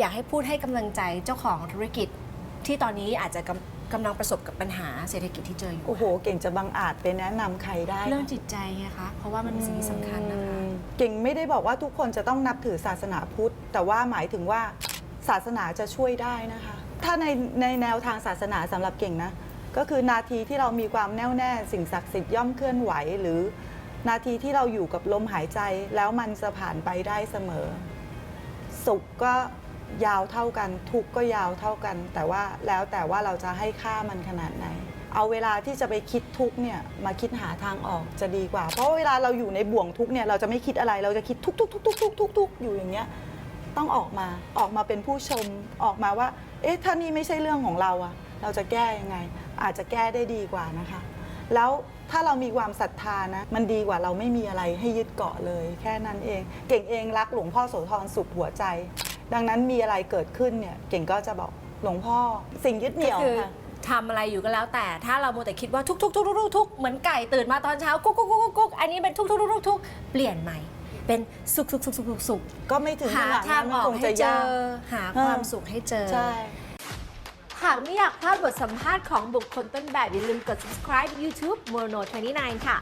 อยากให้พูดให้กำลังใจเจ้าของธุรกิจที่ตอนนี้อาจจะกำกำลังประสบกับปัญหาเศรษฐกิจที่เจออยู่โอ้โห เก่งจะบังอาจไปแนะนำใครได้เรื่องจิตใจไงคะ เพราะว่ามันเป็นสิ่งที่สำคัญนะคะ อืมเก่งไม่ได้บอกว่าทุกคนจะต้องนับถือศาสนาพุทธ แต่ว่าหมายถึงว่าศาสนาจะช่วยได้นะคะ ถ้าในในแนวทางศาสนาสำหรับเก่งนะ ก็คือนาทีที่เรามีความแน่วแน่สิ่งศักดิ์สิทธิ์ย่อมเคลื่อนไหว หรือนาทีที่เราอยู่กับลมหายใจแล้วมันจะผ่านไปได้เสมอ สุขก็ ยาวเท่ากัน ทุกก็ยาวเท่ากัน แต่ว่าแล้วแต่ว่าเราจะให้ค่ามันขนาดไหน เอาเวลาที่จะไปคิดทุกเนี่ยมาคิดหาทางออกจะดีกว่า เพราะเวลาเราอยู่ในบ่วงทุกเนี่ยเราจะไม่คิดอะไรเราจะคิดทุกทุกทุกทุกทุกทุกทุกอยู่อย่างเงี้ยต้องออกมาออกมาเป็นผู้ชมออกมาว่า เอ๊ะถ้านี่ไม่ใช่เรื่องของเราอะเราจะแก้ยังไง อาจจะแก้ได้ดีกว่านะคะ แล้วถ้าเรามีความศรัทธานะ มันดีกว่าเราไม่มีอะไรให้ยึดเกาะเลย แค่นั้นเอง เก่งเองรักหลวงพ่อโสธรสุดหัวใจ ดังนั้นมีอะไรเกิดขึ้นเนี่ยเก่งก็จะบอกหลวงพ่อสิ่งยึดเหก็นี่ยวคือค่ะ ทำอะไรอยู่ก็แล้วแต่ถ้าเราโมวแต่คิดว่าทุกทุกทุกทุกทุกทุกเหมือนไก่ตื่นมาตอนเช้ากุ๊กกุ๊กกุ๊กกุ๊กกุ๊กอันนี้เป็นทุกทุกทุกทุกทุกเปลี่ยนใหม่ เป็นสุขสุขสุขสุขสุขสุขก็ไม่ถึงหาขนาดทานั้งนอมันอคกงให้จะเจยาอกหาความสุขให้เจอ ใช่ หากไม่อยากพลาดบทสัมภาษณ์ของบุคคลต้นแบบอย่าลืมกด subscribe YouTube Mono 29 ค่ะ